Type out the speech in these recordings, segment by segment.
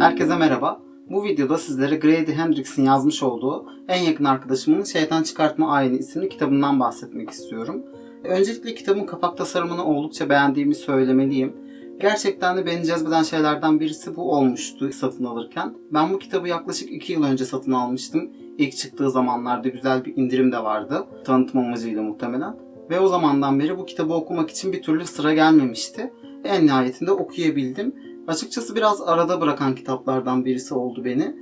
Herkese merhaba. Bu videoda sizlere Grady Hendrix'in yazmış olduğu En Yakın Arkadaşımın Şeytan Çıkartma Ayini isimli kitabından bahsetmek istiyorum. Öncelikle kitabın kapak tasarımını oldukça beğendiğimi söylemeliyim. Gerçekten de beni cezbeden şeylerden birisi bu olmuştu satın alırken. Ben bu kitabı yaklaşık 2 yıl önce satın almıştım. İlk çıktığı zamanlarda güzel bir indirim de vardı. Tanıtım amacıyla muhtemelen. Ve o zamandan beri bu kitabı okumak için bir türlü sıra gelmemişti. En nihayetinde okuyabildim. Açıkçası biraz arada bırakan kitaplardan birisi oldu beni.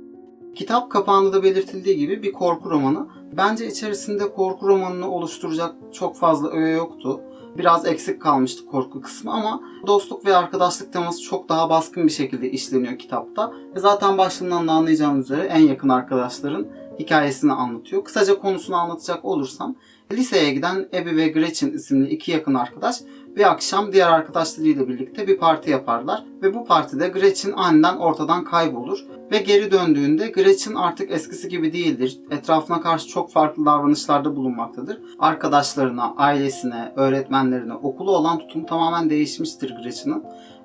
Kitap kapağında da belirtildiği gibi bir korku romanı. Bence içerisinde korku romanını oluşturacak çok fazla öğe yoktu. Biraz eksik kalmıştı korku kısmı ama dostluk ve arkadaşlık teması çok daha baskın bir şekilde işleniyor kitapta. Zaten başlığından da anlayacağınız üzere en yakın arkadaşların hikayesini anlatıyor. Kısaca konusunu anlatacak olursam liseye giden Abby ve Gretchen isimli iki yakın arkadaş bir akşam diğer arkadaşlarıyla birlikte bir parti yaparlar ve bu partide Gretchen aniden ortadan kaybolur ve geri döndüğünde Gretchen artık eskisi gibi değildir. Etrafına karşı çok farklı davranışlarda bulunmaktadır. Arkadaşlarına, ailesine, öğretmenlerine, okulu olan tutumu tamamen değişmiştir Gretchen'ın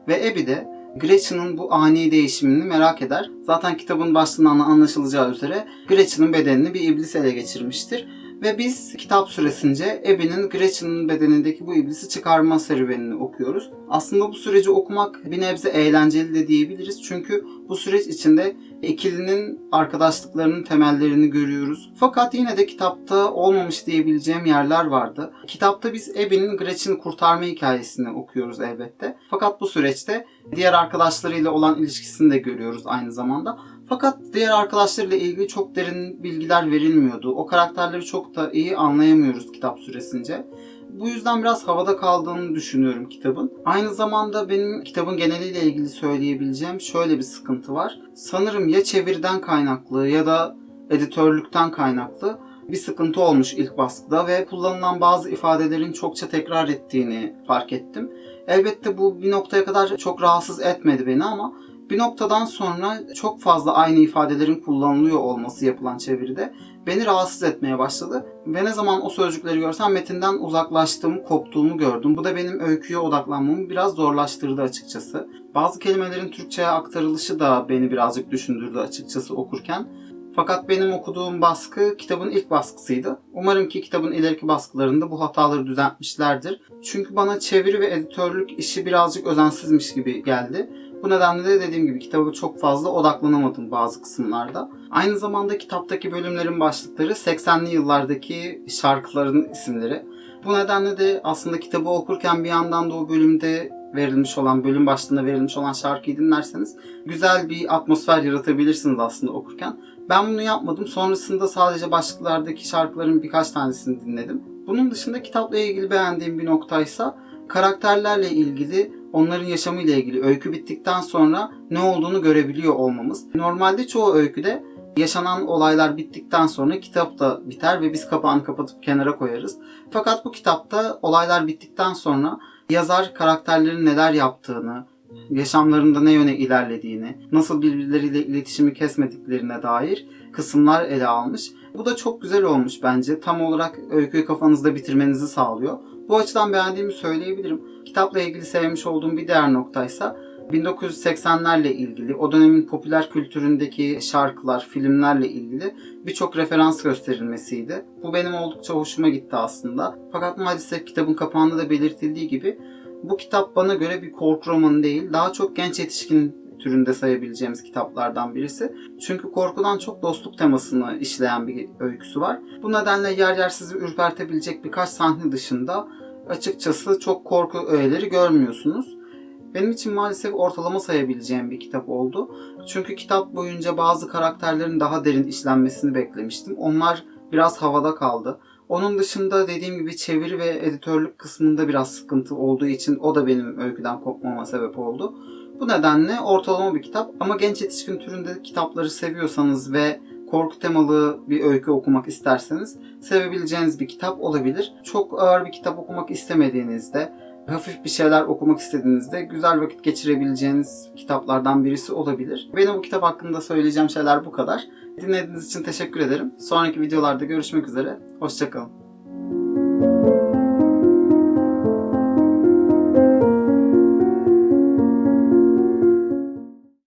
ve Abby de Gretchen'ın bu ani değişimini merak eder. Zaten kitabın başlığından anlaşılacağı üzere Gretchen'ın bedenini bir iblis ele geçirmiştir. Ve biz kitap süresince Abby'nin Gretchen'ın bedenindeki bu iblisi çıkarma serüvenini okuyoruz. Aslında bu süreci okumak bir nebze eğlenceli de diyebiliriz. Çünkü bu süreç içinde ikilinin arkadaşlıklarının temellerini görüyoruz. Fakat yine de kitapta olmamış diyebileceğim yerler vardı. Kitapta biz Abby'nin Gretchen'i kurtarma hikayesini okuyoruz elbette. Fakat bu süreçte diğer arkadaşlarıyla olan ilişkisini de görüyoruz aynı zamanda. Fakat diğer arkadaşlarıyla ilgili çok derin bilgiler verilmiyordu. O karakterleri çok da iyi anlayamıyoruz kitap süresince. Bu yüzden biraz havada kaldığını düşünüyorum kitabın. Aynı zamanda benim kitabın geneliyle ilgili söyleyebileceğim şöyle bir sıkıntı var. Sanırım ya çeviriden kaynaklı ya da editörlükten kaynaklı bir sıkıntı olmuş ilk baskıda ve kullanılan bazı ifadelerin çokça tekrar ettiğini fark ettim. Elbette bu bir noktaya kadar çok rahatsız etmedi beni ama bir noktadan sonra çok fazla aynı ifadelerin kullanılıyor olması yapılan çeviride beni rahatsız etmeye başladı. Ve ne zaman o sözcükleri görsem metinden uzaklaştığımı, koptuğumu gördüm. Bu da benim öyküye odaklanmamı biraz zorlaştırdı açıkçası. Bazı kelimelerin Türkçe'ye aktarılışı da beni birazcık düşündürdü açıkçası okurken. Fakat benim okuduğum baskı kitabın ilk baskısıydı. Umarım ki kitabın ileriki baskılarında bu hataları düzeltmişlerdir. Çünkü bana çeviri ve editörlük işi birazcık özensizmiş gibi geldi. Bu nedenle de dediğim gibi kitaba çok fazla odaklanamadım bazı kısımlarda. Aynı zamanda kitaptaki bölümlerin başlıkları 80'li yıllardaki şarkıların isimleri. Bu nedenle de aslında kitabı okurken bir yandan da o bölümde verilmiş olan, bölüm başlığında verilmiş olan şarkıyı dinlerseniz güzel bir atmosfer yaratabilirsiniz aslında okurken. Ben bunu yapmadım. Sonrasında sadece başlıklardaki şarkıların birkaç tanesini dinledim. Bunun dışında kitapla ilgili beğendiğim bir noktaysa karakterlerle ilgili onların yaşamıyla ilgili öykü bittikten sonra ne olduğunu görebiliyor olmamız. Normalde çoğu öyküde yaşanan olaylar bittikten sonra kitap da biter ve biz kapağını kapatıp kenara koyarız. Fakat bu kitapta olaylar bittikten sonra yazar karakterlerin neler yaptığını, yaşamlarında ne yöne ilerlediğini, nasıl birbirleriyle iletişimi kesmediklerine dair kısımlar ele almış. Bu da çok güzel olmuş bence. Tam olarak öyküyü kafanızda bitirmenizi sağlıyor. Bu açıdan beğendiğimi söyleyebilirim. Kitapla ilgili sevmiş olduğum bir diğer noktaysa 1980'lerle ilgili, o dönemin popüler kültüründeki şarkılar, filmlerle ilgili birçok referans gösterilmesiydi. Bu benim oldukça hoşuma gitti aslında. Fakat maalesef kitabın kapağında da belirtildiği gibi bu kitap bana göre bir korku romanı değil, daha çok genç yetişkin türünde sayabileceğimiz kitaplardan birisi. Çünkü korkudan çok dostluk temasını işleyen bir öyküsü var. Bu nedenle yer yer sizi ürpertebilecek birkaç sahne dışında açıkçası çok korku öğeleri görmüyorsunuz. Benim için maalesef ortalama sayabileceğim bir kitap oldu. Çünkü kitap boyunca bazı karakterlerin daha derin işlenmesini beklemiştim. Onlar biraz havada kaldı. Onun dışında dediğim gibi çeviri ve editörlük kısmında biraz sıkıntı olduğu için o da benim öyküden kopmama sebep oldu. Bu nedenle ortalama bir kitap ama genç yetişkin türünde kitapları seviyorsanız ve korku temalı bir öykü okumak isterseniz sevebileceğiniz bir kitap olabilir. Çok ağır bir kitap okumak istemediğinizde, hafif bir şeyler okumak istediğinizde güzel vakit geçirebileceğiniz kitaplardan birisi olabilir. Benim bu kitap hakkında söyleyeceğim şeyler bu kadar. Dinlediğiniz için teşekkür ederim. Sonraki videolarda görüşmek üzere. Hoşçakalın.